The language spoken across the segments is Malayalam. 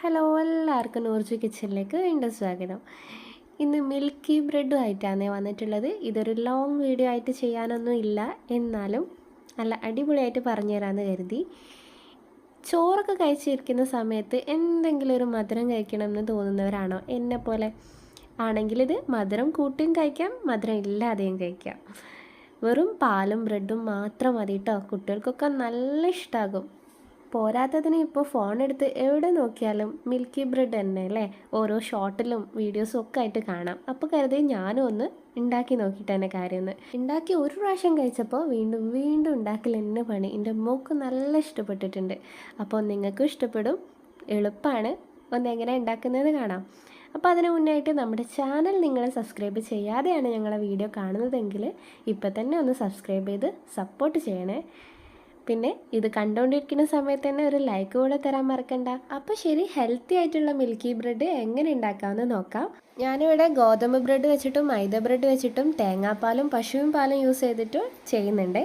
ഹലോ എല്ലാവർക്കും നൂർജു കിച്ചണിലേക്ക് വീണ്ടും സ്വാഗതം. ഇന്ന് മിൽക്കി ബ്രെഡും ആയിട്ടാണ് വന്നിട്ടുള്ളത്. ഇതൊരു ലോങ് വീഡിയോ ആയിട്ട് ചെയ്യാനൊന്നും ഇല്ല. എന്നാലും നല്ല അടിപൊളിയായിട്ട് പറഞ്ഞു തരാമെന്ന് കരുതി. ചോറൊക്കെ കഴിച്ചിരിക്കുന്ന സമയത്ത് എന്തെങ്കിലും ഒരു മധുരം കഴിക്കണമെന്ന് തോന്നുന്നവരാണോ? എന്നെ പോലെ ആണെങ്കിൽ ഇത് മധുരം കൂട്ടിയും കഴിക്കാം മധുരം ഇല്ലാതെയും കഴിക്കാം. വെറും പാലും ബ്രെഡും മാത്രം മതി കേട്ടോ കുട്ടികൾക്കൊക്കെ നല്ല ഇഷ്ടമാകും പോരാത്തതിന് ഇപ്പോൾ ഫോൺ എടുത്ത് എവിടെ നോക്കിയാലും മിൽക്കി ബ്രെഡ് തന്നെ അല്ലേ? ഓരോ ഷോർട്ടിലും വീഡിയോസും ഒക്കെ ആയിട്ട് കാണാം. അപ്പോൾ കരുതി ഞാനും ഒന്ന് ഉണ്ടാക്കി നോക്കിയിട്ട് തന്നെ കാര്യമെന്ന്. ഉണ്ടാക്കി ഒരു പ്രാവശ്യം കഴിച്ചപ്പോൾ വീണ്ടും വീണ്ടും ഉണ്ടാക്കൽ എന്നെ പണി. എന്റെ മോക്ക് നല്ല ഇഷ്ടപ്പെട്ടിട്ടുണ്ട്. അപ്പോൾ നിങ്ങൾക്കും ഇഷ്ടപ്പെടും. എളുപ്പമാണ് ഒന്ന് എങ്ങനെ ഉണ്ടാക്കുന്നതെന്ന് കാണാം. അപ്പോൾ അതിന് മുന്നായിട്ട് നമ്മുടെ ചാനൽ നിങ്ങൾ സബ്സ്ക്രൈബ് ചെയ്യാതെയാണ് ഞങ്ങളെ വീഡിയോ കാണുന്നതെങ്കിൽ ഇപ്പം തന്നെ ഒന്ന് സബ്സ്ക്രൈബ് ചെയ്ത് സപ്പോർട്ട് ചെയ്യണേ. പിന്നെ ഇത് കണ്ടുകൊണ്ടിരിക്കുന്ന സമയത്ത് തന്നെ ഒരു ലൈക്ക് കൂടെ തരാൻ മറക്കണ്ട. അപ്പോൾ ശരി ഹെൽത്തി ആയിട്ടുള്ള മിൽക്കി ബ്രെഡ് എങ്ങനെ ഉണ്ടാക്കാമെന്ന് നോക്കാം. ഞാനിവിടെ ഗോതമ്പ് ബ്രെഡ് വെച്ചിട്ടും മൈദ ബ്രെഡ് വെച്ചിട്ടും തേങ്ങാപ്പാലും പശുവും പാലും യൂസ് ചെയ്തിട്ടും ചെയ്യുന്നുണ്ട്.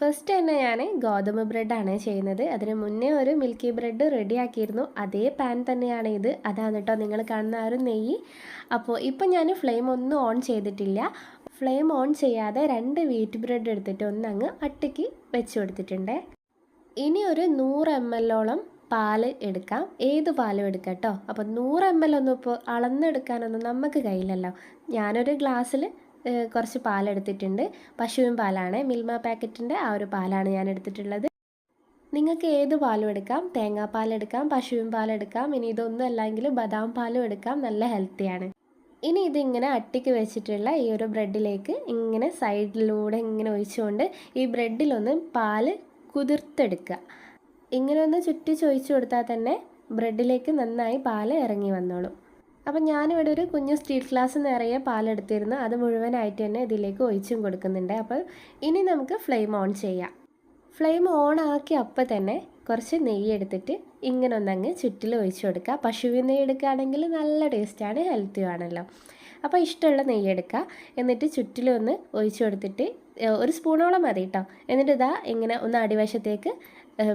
ഫസ്റ്റ് തന്നെ ഞാൻ ഗോതമ്പ് ബ്രെഡാണ് ചെയ്യുന്നത്. അതിന് മുന്നേ ഒരു മിൽക്കി ബ്രെഡ് റെഡിയാക്കിയിരുന്നു അതേ പാൻ തന്നെയാണ് ഇത്. അതാണ് കേട്ടോ നിങ്ങൾ കാണുന്ന ആ ഒരു നെയ്യ്. അപ്പോൾ ഇപ്പം ഞാൻ ഫ്ലെയിം ഒന്നും ഓൺ ചെയ്തിട്ടില്ല. ഫ്ലെയിം ഓൺ ചെയ്യാതെ രണ്ട് വീറ്റ് ബ്രെഡ് എടുത്തിട്ട് ഒന്നങ്ങ് അട്ടിക്ക് വെച്ച് കൊടുത്തിട്ടുണ്ട്. ഇനി ഒരു നൂറ് എം എല്ലോളം പാൽ എടുക്കാം. ഏത് പാലും എടുക്കാം കേട്ടോ അപ്പോൾ നൂറ് എം എൽ ഒന്നും ഇപ്പോൾ അളന്നെടുക്കാനൊന്നും നമുക്ക് കഴിയില്ലല്ലോ. ഞാനൊരു ഗ്ലാസ്സിൽ കുറച്ച് പാലെടുത്തിട്ടുണ്ട്. പശുവിൻ പാലാണ്. മിൽമ പാക്കറ്റിന്റെ ആ ഒരു പാലാണ് ഞാൻ എടുത്തിട്ടുള്ളത് നിങ്ങൾക്ക് ഏത് പാലും എടുക്കാം? തേങ്ങാപ്പാലെടുക്കാം പശുവിൻ പാലെടുക്കാം ഇനി ഇതൊന്നും അല്ലെങ്കിൽ ബദാം പാലും എടുക്കാം. നല്ല ഹെൽത്തിയാണ് ഇനി ഇതിങ്ങനെ അട്ടിക്ക് വെച്ചിട്ടുള്ള ഈ ഒരു ബ്രെഡിലേക്ക് ഇങ്ങനെ സൈഡിലൂടെ ഇങ്ങനെ ഒഴിച്ചുകൊണ്ട് ഈ ബ്രെഡിലൊന്ന് പാൽ കുതിർത്തെടുക്കുക. ഇങ്ങനെ ഒന്ന് ചുറ്റി ചോദിച്ചു കൊടുത്താൽ തന്നെ ബ്രെഡിലേക്ക് നന്നായി പാൽ ഇറങ്ങി വന്നോളും. അപ്പം ഞാനിവിടെ ഒരു കുഞ്ഞു സ്റ്റീൽ ഗ്ലാസ് നിറയെ പാലെടുത്തിരുന്നു. അത് മുഴുവനായിട്ട് തന്നെ ഇതിലേക്ക് ഒഴിച്ചും കൊടുക്കുന്നുണ്ട്. അപ്പോൾ ഇനി നമുക്ക് ഫ്ലെയിം ഓൺ ചെയ്യാം. ഫ്ലെയിം ഓൺ ആക്കി അപ്പം തന്നെ കുറച്ച് നെയ്യ് എടുത്തിട്ട് ഇങ്ങനെ ഒന്നങ്ങ് ചുറ്റിൽ ഒഴിച്ചു കൊടുക്കുക. പശുവിൻ നെയ്യ് എടുക്കുകയാണെങ്കിൽ നല്ല ടേസ്റ്റാണ് ഹെൽത്തിയുമാണല്ലോ അപ്പോൾ ഇഷ്ടമുള്ള നെയ്യ് എടുക്കുക. എന്നിട്ട് ചുറ്റിലൊന്ന് ഒഴിച്ചു കൊടുത്തിട്ട് ഒരു സ്പൂണോളം മതി കേട്ടോ എന്നിട്ട് ഇതാ ഇങ്ങനെ ഒന്ന് അടിവശത്തേക്ക്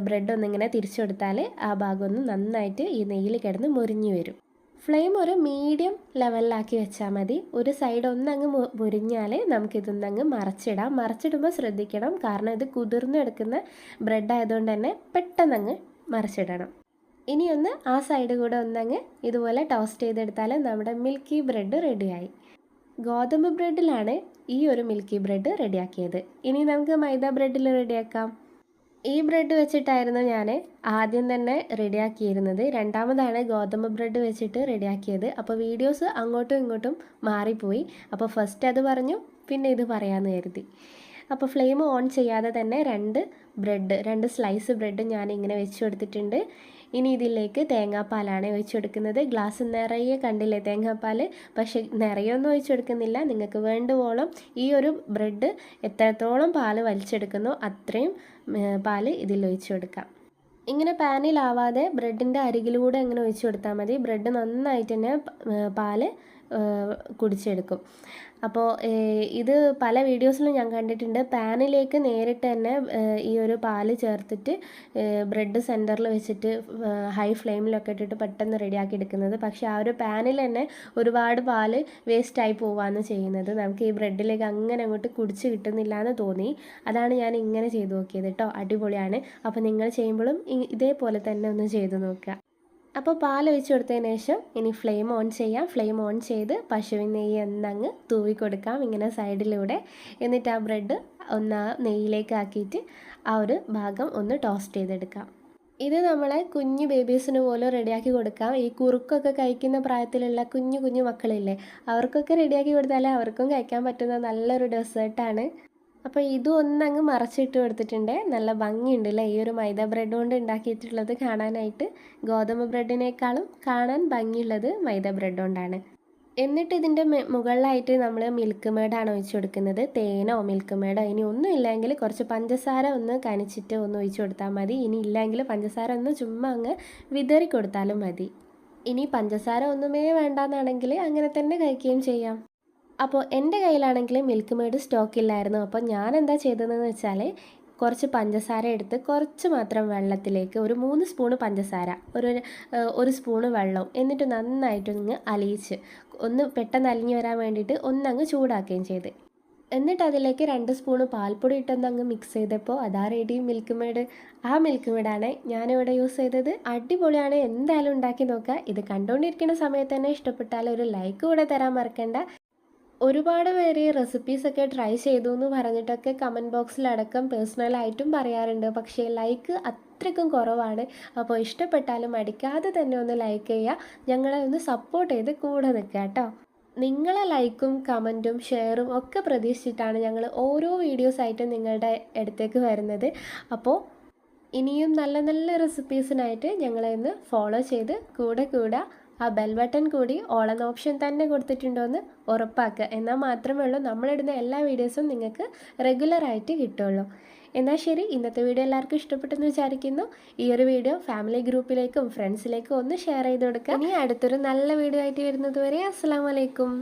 ബ്രെഡ് ഒന്നിങ്ങനെ തിരിച്ചു കൊടുത്താൽ ആ ഭാഗം ഒന്ന് നന്നായിട്ട് ഈ നെയ്യിൽ കിടന്ന് മുരിഞ്ഞു വരും. ഫ്ലെയിം ഒരു മീഡിയം ലെവലിലാക്കി വെച്ചാൽ മതി. ഒരു സൈഡ് ഒന്നങ്ങ് മുരിഞ്ഞാൽ നമുക്കിതൊന്നങ്ങ് മറച്ചിടാം. മറച്ചിടുമ്പോൾ ശ്രദ്ധിക്കണം. കാരണം ഇത് കുതിർന്നെടുക്കുന്ന ബ്രെഡ് ആയതുകൊണ്ട് തന്നെ പെട്ടെന്നങ്ങ് മറച്ചിടണം. ഇനിയൊന്ന് ആ സൈഡ് കൂടെ ഒന്നങ്ങ് ഇതുപോലെ ടോസ്റ്റ് ചെയ്തെടുത്താൽ നമ്മുടെ മിൽക്കി ബ്രെഡ് റെഡിയായി. ഗോതമ്പ് ബ്രെഡിലാണ് ഈ ഒരു മിൽക്കി ബ്രെഡ് റെഡിയാക്കിയത്. ഇനി നമുക്ക് മൈദ ബ്രെഡിൽ റെഡിയാക്കാം. ഈ ബ്രെഡ് വെച്ചിട്ടായിരുന്നു ഞാൻ ആദ്യം തന്നെ റെഡിയാക്കിയിരുന്നത്. രണ്ടാമതാണ് ഗോതമ്പ് ബ്രെഡ് വെച്ചിട്ട് റെഡിയാക്കിയത്. അപ്പോൾ വീഡിയോസ് അങ്ങോട്ടും ഇങ്ങോട്ടും മാറിപ്പോയി. അപ്പോൾ ഫസ്റ്റ് അത് പറഞ്ഞു പിന്നെ ഇത് പറയാമെന്ന് കരുതി. അപ്പോൾ ഫ്ലെയിം ഓൺ ചെയ്യാതെ തന്നെ രണ്ട് ബ്രെഡ് രണ്ട് സ്ലൈസ് ബ്രെഡ് ഞാൻ ഇങ്ങനെ വെച്ച് കൊടുത്തിട്ടുണ്ട് ഇനി ഇതിലേക്ക് തേങ്ങാപ്പാലാണ് ഒഴിച്ചു കൊടുക്കുന്നത് ഗ്ലാസ് നിറയെ കണ്ടില്ലേ തേങ്ങാപ്പാൽ പക്ഷേ നിറയൊന്നും ഒഴിച്ചു കൊടുക്കുന്നില്ല നിങ്ങൾക്ക് വേണ്ടുവോളം ഈ ഒരു ബ്രെഡ് എത്രത്തോളം പാൽ വലിച്ചെടുക്കുന്നു അത്രയും പാൽ ഇതിൽ ഒഴിച്ചു കൊടുക്കാം ഇങ്ങനെ പാനിലാവാതെ ബ്രെഡിന്റെ അരികിലൂടെ അങ്ങനെ ഒഴിച്ചു കൊടുത്താൽ മതി. ബ്രെഡ് നന്നായിട്ട് തന്നെ പാൽ കുടിച്ചെടുക്കും. അപ്പോൾ ഇത് പല വീഡിയോസിലും ഞാൻ കണ്ടിട്ടുണ്ട്. പാനിലേക്ക് നേരിട്ട് തന്നെ ഈ ഒരു പാൽ ചേർത്തിട്ട് ബ്രെഡ് സെന്ററിൽ വെച്ചിട്ട് ഹൈ ഫ്ലെയിമിലൊക്കെ ഇട്ടിട്ട് പെട്ടെന്ന് റെഡിയാക്കി എടുക്കുന്നത്. പക്ഷേ ആ ഒരു പാനിൽ തന്നെ ഒരുപാട് പാൽ വേസ്റ്റായി പോവാന്ന് ചെയ്യുന്നത്. നമുക്ക് ഈ ബ്രെഡിലേക്ക് അങ്ങനെ അങ്ങോട്ട് കുടിച്ച് കിട്ടുന്നില്ല എന്ന് തോന്നി. അതാണ് ഞാൻ ഇങ്ങനെ ചെയ്തു നോക്കിയത് കേട്ടോ അടിപൊളിയാണ്. അപ്പോൾ നിങ്ങൾ ചെയ്യുമ്പോഴും ഇതേപോലെ തന്നെ ഒന്ന് ചെയ്തു നോക്കുക. അപ്പോൾ പാൽ ഒഴിച്ച് കൊടുത്തതിന് ശേഷം ഇനി ഫ്ലെയിം ഓൺ ചെയ്യാം. ഫ്ലെയിം ഓൺ ചെയ്ത് പശുവിൻ നെയ്യ് ഒന്നങ്ങ് തൂവി കൊടുക്കാം ഇങ്ങനെ സൈഡിലൂടെ. എന്നിട്ട് ആ ബ്രെഡ് ഒന്ന് നെയ്യിലേക്ക് ആക്കിയിട്ട് ആ ഒരു ഭാഗം ഒന്ന് ടോസ്റ്റ് ചെയ്തെടുക്കാം. ഇത് നമ്മളെ കുഞ്ഞു ബേബീസിന് പോലും റെഡിയാക്കി കൊടുക്കാം. ഈ കുറുക്കൊക്കെ കഴിക്കുന്ന പ്രായത്തിലുള്ള കുഞ്ഞു കുഞ്ഞു മക്കളില്ലേ അവർക്കൊക്കെ റെഡിയാക്കി കൊടുത്താലേ അവർക്കും കഴിക്കാൻ പറ്റുന്ന നല്ലൊരു ഡെസേർട്ടാണ് അപ്പോൾ ഇതും ഒന്നങ്ങ് മറച്ചിട്ട് കൊടുത്തിട്ടുണ്ട്. നല്ല ഭംഗിയുണ്ട് അല്ലേ ഈ ഒരു മൈദ ബ്രെഡ് കൊണ്ട് ഉണ്ടാക്കിയിട്ടുള്ളത് കാണാനായിട്ട്. ഗോതമ്പ് ബ്രെഡിനേക്കാളും കാണാൻ ഭംഗിയുള്ളത് മൈദ ബ്രെഡ് കൊണ്ടാണ്. എന്നിട്ട് ഇതിന്റെ മുകളിലായിട്ട് നമ്മൾ മിൽക്ക് മേഡാണ് ഒഴിച്ചു കൊടുക്കുന്നത്. തേനോ മിൽക്ക് മേഡോ ഇനി ഒന്നും ഇല്ലെങ്കിൽ കുറച്ച് പഞ്ചസാര ഒന്ന് കനിച്ചിട്ട് ഒന്ന് ഒഴിച്ചു കൊടുത്താൽ മതി. ഇനി ഇല്ലെങ്കിൽ പഞ്ചസാര ഒന്ന് ചുമ്മാ അങ്ങ് വിതറി കൊടുത്താലും മതി. ഇനി പഞ്ചസാര ഒന്നുമേ വേണ്ടാന്നാണെങ്കിൽ അങ്ങനെ തന്നെ കഴിക്കുകയും ചെയ്യാം. അപ്പോൾ എന്റെ കയ്യിലാണെങ്കിൽ മിൽക്ക് മെയ്ഡ് സ്റ്റോക്ക് ഇല്ലായിരുന്നു. അപ്പോൾ ഞാൻ എന്താ ചെയ്തതെന്ന് വെച്ചാൽ കുറച്ച് പഞ്ചസാര എടുത്ത് കുറച്ച് മാത്രം വെള്ളത്തിലേക്ക് ഒരു മൂന്ന് സ്പൂണ് പഞ്ചസാര ഒരു ഒരു സ്പൂണ് വെള്ളവും എന്നിട്ട് നന്നായിട്ടൊന്ന് അലിയിച്ച് ഒന്ന് പെട്ടെന്ന് അലിഞ്ഞു വരാൻ വേണ്ടിയിട്ട് ഒന്നങ്ങ് ചൂടാക്കുകയും ചെയ്ത്. എന്നിട്ട് അതിലേക്ക് രണ്ട് സ്പൂണ് പാൽപ്പൊടി ഇട്ടൊന്ന് അങ്ങ് മിക്സ് ചെയ്തപ്പോൾ അതാ റെഡി മിൽക്ക് മെയ്ഡ് ആ മിൽക്ക് മേഡാണ് ഞാനിവിടെ യൂസ് ചെയ്തത്. അടിപൊളിയാണ്. എന്തായാലും ഉണ്ടാക്കി നോക്കുക. ഇത് കണ്ടുകൊണ്ടിരിക്കുന്ന സമയത്ത് തന്നെ ഇഷ്ടപ്പെട്ടാൽ ഒരു ലൈക്ക് കൂടെ തരാൻ മറക്കണ്ട. ഒരുപാട് പേര് റെസിപ്പീസൊക്കെ ട്രൈ ചെയ്തു എന്ന് പറഞ്ഞിട്ടൊക്കെ കമന്റ് ബോക്സിലടക്കം പേഴ്സണലായിട്ടും പറയാറുണ്ട്. പക്ഷേ ലൈക്ക് അത്രയ്ക്കും കുറവാണ്. അപ്പോൾ ഇഷ്ടപ്പെട്ടാലും അടിക്കാതെ തന്നെ ഒന്ന് ലൈക്ക് ചെയ്യുക ഞങ്ങളെ ഒന്ന് സപ്പോർട്ട് ചെയ്ത് കൂടെ നിൽക്കുക കേട്ടോ നിങ്ങളെ ലൈക്കും കമന്റും ഷെയറും ഒക്കെ പ്രതീക്ഷിച്ചിട്ടാണ് ഞങ്ങൾ ഓരോ വീഡിയോസായിട്ടും നിങ്ങളുടെ അടുത്തേക്ക് വരുന്നത്. അപ്പോൾ ഇനിയും നല്ല നല്ല റെസിപ്പീസിനായിട്ട് ഞങ്ങളെ ഒന്ന് ഫോളോ ചെയ്ത് കൂടെ കൂടെ. ആ ബെൽ ബട്ടൺ കൂടി ഓൾ എന്ന ഓപ്ഷൻ തന്നെ കൊടുത്തിട്ടുണ്ടോ എന്ന് ഉറപ്പാക്കുക. എന്നാൽ മാത്രമേ ഉള്ളൂ നമ്മളിടുന്ന എല്ലാ വീഡിയോസും നിങ്ങൾക്ക് റെഗുലറായിട്ട് കിട്ടുള്ളൂ എന്നാൽ ശരി ഇന്നത്തെ വീഡിയോ എല്ലാവർക്കും ഇഷ്ടപ്പെട്ടെന്ന് വിചാരിക്കുന്നു. ഈ ഒരു വീഡിയോ ഫാമിലി ഗ്രൂപ്പിലേക്കും ഫ്രണ്ട്സിലേക്കും ഒന്ന് ഷെയർ ചെയ്ത് കൊടുക്കുക. ഇനി അടുത്തൊരു നല്ല വീഡിയോ ആയിട്ട് വരുന്നത് വരെ അസ്സാം വലൈക്കും